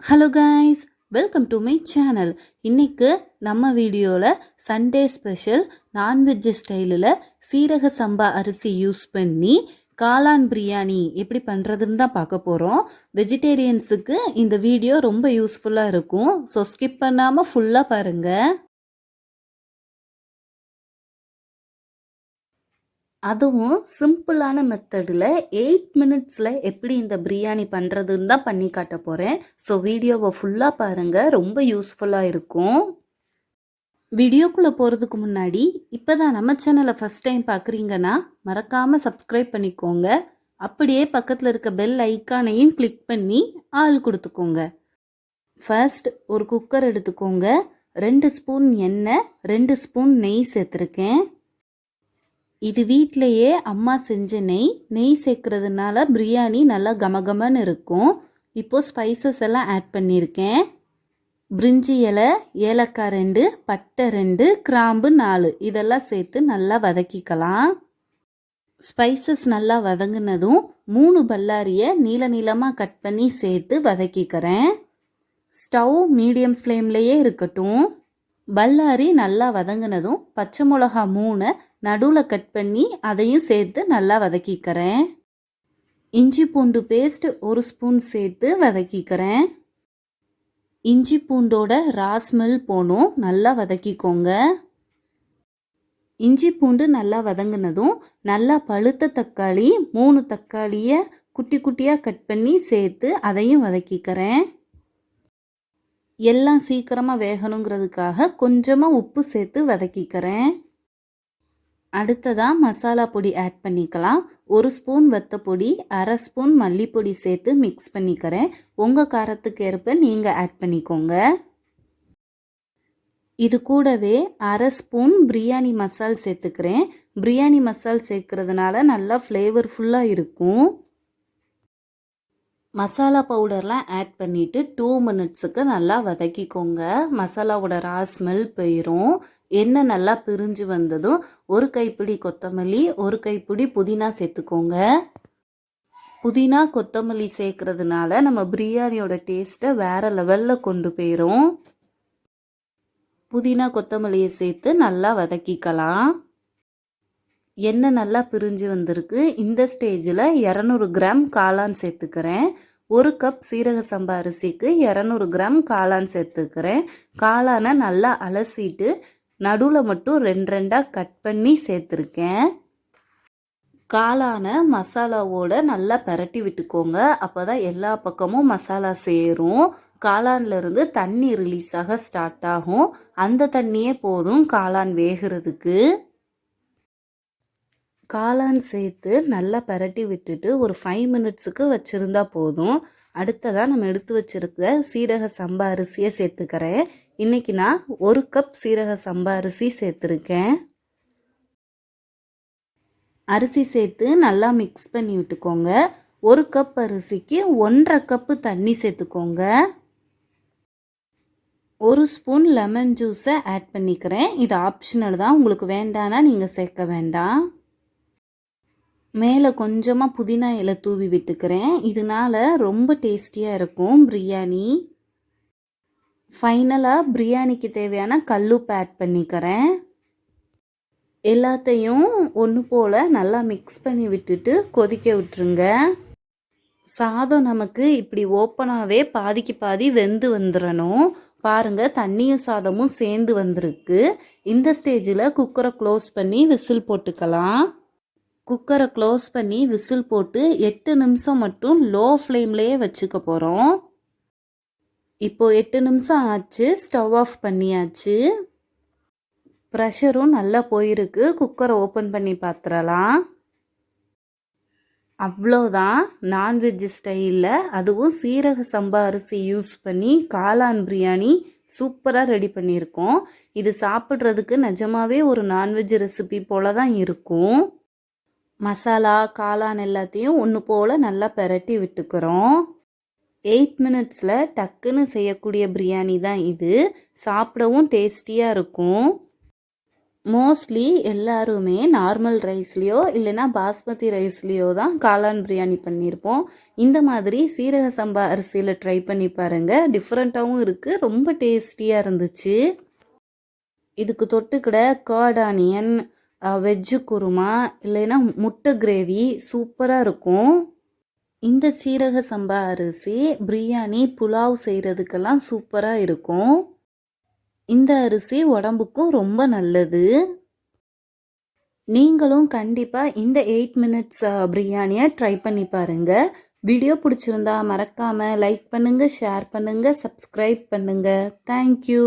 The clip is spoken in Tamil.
Hello guys welcome to my channel இன்றைக்கு நம்ம வீடியோவில் சண்டே ஸ்பெஷல் நான்வெஜ் ஸ்டைலில் சீரக சம்பா அரிசி யூஸ் பண்ணி காளான் பிரியாணி எப்படி பண்ணுறதுன்னு தான் பார்க்க போகிறோம் வெஜிடேரியன்ஸுக்கு இந்த வீடியோ ரொம்ப யூஸ்ஃபுல்லாக இருக்கும். ஸோ ஸ்கிப் பண்ணாமல் ஃபுல்லாக பாருங்கள் அதுவும் சிம்பிளான மெத்தடில் எயிட் மினிட்ஸில் எப்படி இந்த பிரியாணி பண்ணுறதுன்னு தான் பண்ணி காட்ட போகிறேன் ஸோ வீடியோவை ஃபுல்லாக பாருங்கள் ரொம்ப யூஸ்ஃபுல்லாக இருக்கும். வீடியோக்குள்ளே போகிறதுக்கு முன்னாடி இப்போ தான் நம்ம சேனலை ஃபஸ்ட் டைம் பார்க்குறீங்கன்னா மறக்காமல் சப்ஸ்கிரைப் பண்ணிக்கோங்க. அப்படியே பக்கத்தில் இருக்க பெல் ஐக்கானையும் கிளிக் பண்ணி ஆள் கொடுத்துக்கோங்க. ஃபர்ஸ்ட் ஒரு குக்கர் எடுத்துக்கோங்க. ரெண்டு ஸ்பூன் எண்ணெய் ரெண்டு ஸ்பூன் நெய் சேர்த்துருக்கேன். இது வீட்டிலையே அம்மா செஞ்ச நெய் நெய் சேர்க்கறதுனால பிரியாணி நல்லா கமகமன்னு இருக்கும். இப்போது ஸ்பைசஸ் எல்லாம் ஆட் பண்ணியிருக்கேன் பிரிஞ்சி இலை ஏலக்காய் ரெண்டு பட்டை ரெண்டு கிராம்பு நாலு. இதெல்லாம் சேர்த்து நல்லா வதக்கிக்கலாம். ஸ்பைசஸ் நல்லா வதங்கினதும் மூணு பல்லாரியை நீள நீளமாக கட் பண்ணி சேர்த்து வதக்கிக்கிறேன். ஸ்டவ் மீடியம் ஃப்ளேம்லேயே இருக்கட்டும். பல்லாரி நல்லா வதங்கினதும் பச்சை மிளகா மூணு நடுவில் கட் பண்ணி அதையும் சேர்த்து நல்லா வதக்கிக்கிறேன். இஞ்சி பூண்டு பேஸ்ட் ஒரு ஸ்பூன் சேர்த்து வதக்கிக்கிறேன். இஞ்சி பூண்டோட ராஸ்மெல் போகணும் நல்லா வதக்கிக்கோங்க. இஞ்சி பூண்டு நல்லா வதங்கினதும் நல்லா பழுத்த தக்காளி மூணு தக்காளியை குட்டி குட்டியாக கட் பண்ணி சேர்த்து அதையும் வதக்கிக்கிறேன். எல்லாம் சீக்கிரமாக வேகணுங்கிறதுக்காக கொஞ்சமாக உப்பு சேர்த்து வதக்கிக்கிறேன். அடுத்ததாக மசாலா பொடி ஆட் பண்ணிக்கலாம். ஒரு ஸ்பூன் பொடி அரை ஸ்பூன் மல்லிப்பொடி சேர்த்து மிக்ஸ் பண்ணிக்கிறேன். உங்கள் காரத்துக்கு ஏற்ப நீங்கள் ஆட் பண்ணிக்கோங்க. இது கூடவே அரை ஸ்பூன் பிரியாணி மசால் சேர்த்துக்கிறேன். பிரியாணி மசால் சேர்க்கறதுனால நல்லா ஃப்ளேவர்ஃபுல்லாக இருக்கும். மசாலா பவுடர்லாம் ஆட் பண்ணிவிட்டு டூ மினிட்ஸுக்கு நல்லா வதக்கிக்கோங்க. மசாலாவோட ரா ஸ்மெல் போயிடும் எண்ணெய் நல்லா பிரிஞ்சு வந்ததும் ஒரு கைப்பிடி கொத்தமல்லி ஒரு கைப்பிடி புதினா சேர்த்துக்கோங்க. புதினா கொத்தமல்லி சேர்க்கறதுனால நம்ம பிரியாணியோட டேஸ்ட்டை வேறு லெவலில் கொண்டு போயிடும் புதினா கொத்தமல்லியை சேர்த்து நல்லா வதக்கிக்கலாம். எண்ணெய் நல்லா பிரிஞ்சு வந்திருக்கு. இந்த ஸ்டேஜில் இரநூறு கிராம் காளான் சேர்த்துக்கிறேன். ஒரு கப் சீரக சம்பா அரிசிக்கு இரநூறு கிராம் காளான் சேர்த்துக்கிறேன். காளானை நல்லா அலசிட்டு நடுவில் மட்டும் ரெண்டு ரெண்டாக கட் பண்ணி சேர்த்துருக்கேன். காளானை மசாலாவோட நல்லா பரட்டி விட்டுக்கோங்க. அப்போ தான் எல்லா பக்கமும் மசாலா சேரும். காளான்லேருந்து தண்ணி ரிலீஸ் ஆக ஸ்டார்ட் ஆகும். அந்த தண்ணியே போதும் காளான் வேகிறதுக்கு. காளான் சேர்த்து நல்லா பரட்டி விட்டுட்டு ஒரு ஃபைவ் மினிட்ஸுக்கு வச்சுருந்தா போதும். அடுத்ததாக நம்ம எடுத்து வச்சுருக்க சீரக சம்பா அரிசியை சேர்த்துக்கிறேன். இன்றைக்கி நான் ஒரு கப் சீரக சம்பா அரிசி சேர்த்துருக்கேன். அரிசி சேர்த்து நல்லா மிக்ஸ் பண்ணி விட்டுக்கோங்க. ஒரு கப் அரிசிக்கு ஒன்றரை கப்பு தண்ணி சேர்த்துக்கோங்க. ஒரு ஸ்பூன் லெமன் ஜூஸை ஆட் பண்ணிக்கிறேன். இது ஆப்ஷனல் தான். உங்களுக்கு வேண்டானா நீங்கள் சேர்க்க வேண்டாம். மேலே கொஞ்சமாக புதினா இலை தூவி விட்டுக்கிறேன். இதனால் ரொம்ப டேஸ்டியாக இருக்கும் பிரியாணி. ஃபைனலாக பிரியாணிக்கு தேவையான கல்லுப்பு ஆட் பண்ணிக்கிறேன். எல்லாத்தையும் ஒன்று போல் நல்லா மிக்ஸ் பண்ணி விட்டுட்டு கொதிக்க விட்டுருங்க. சாதம் நமக்கு இப்படி ஓப்பனாகவே பாதிக்கு பாதி வெந்து வந்துடணும் பாருங்கள் தண்ணியும் சாதமும் சேர்ந்து வந்திருக்கு. இந்த ஸ்டேஜில் குக்கரை க்ளோஸ் பண்ணி விசில் போட்டுக்கலாம். குக்கரை க்ளோஸ் பண்ணி விசில் போட்டு எட்டு நிமிஷம் மட்டும் லோ ஃப்ளேம்லேயே வச்சுக்க போகிறோம் இப்போது எட்டு நிமிஷம் ஆச்சு ஸ்டவ் ஆஃப் பண்ணியாச்சு. ப்ரெஷரும் நல்லா போயிருக்கு. குக்கரை ஓப்பன் பண்ணி பார்த்துடலாம் அவ்வளோதான். நான்வெஜ் ஸ்டைலில் அதுவும் சீரக சம்பா அரிசி யூஸ் பண்ணி காளான் பிரியாணி சூப்பராக ரெடி பண்ணியிருக்கோம். இது சாப்பிட்றதுக்கு நிஜமாவே ஒரு நான்வெஜ் ரெசிபி போல தான் இருக்கும். மசாலா காளான் எல்லாத்தையும் ஒன்று போல் நல்லா பெரட்டி விட்டுக்கிறோம். எயிட் மினிட்ஸில் டக்குன்னு செய்யக்கூடிய பிரியாணி தான் இது. சாப்பிடவும் டேஸ்டியாக இருக்கும். மோஸ்ட்லி எல்லாருமே நார்மல் ரைஸ்லேயோ இல்லைன்னா பாஸ்மதி ரைஸ்லேயோ தான் காளான் பிரியாணி பண்ணியிருப்போம். இந்த மாதிரி சீரக சம்பா அரிசியில் ட்ரை பண்ணி பாருங்கள் டிஃப்ரெண்ட்டாகவும் இருக்குது ரொம்ப டேஸ்டியாக இருந்துச்சு. இதுக்கு தொட்டுக்கிட கர்ட் ஆனியன் வெஜ்ஜு குருமா இல்லைன்னா முட்டை கிரேவி சூப்பராக இருக்கும். இந்த சீரக சம்பா அரிசி பிரியாணி புலாவ் செய்கிறதுக்கெல்லாம் சூப்பராக இருக்கும். இந்த அரிசி உடம்புக்கும் ரொம்ப நல்லது. நீங்களும் கண்டிப்பாக இந்த எயிட் மினிட்ஸ் பிரியாணியை ட்ரை பண்ணி பாருங்கள் வீடியோ பிடிச்சிருந்தா மறக்காமல் லைக் பண்ணுங்கள் ஷேர் பண்ணுங்கள் சப்ஸ்கிரைப் பண்ணுங்கள் தேங்க்யூ.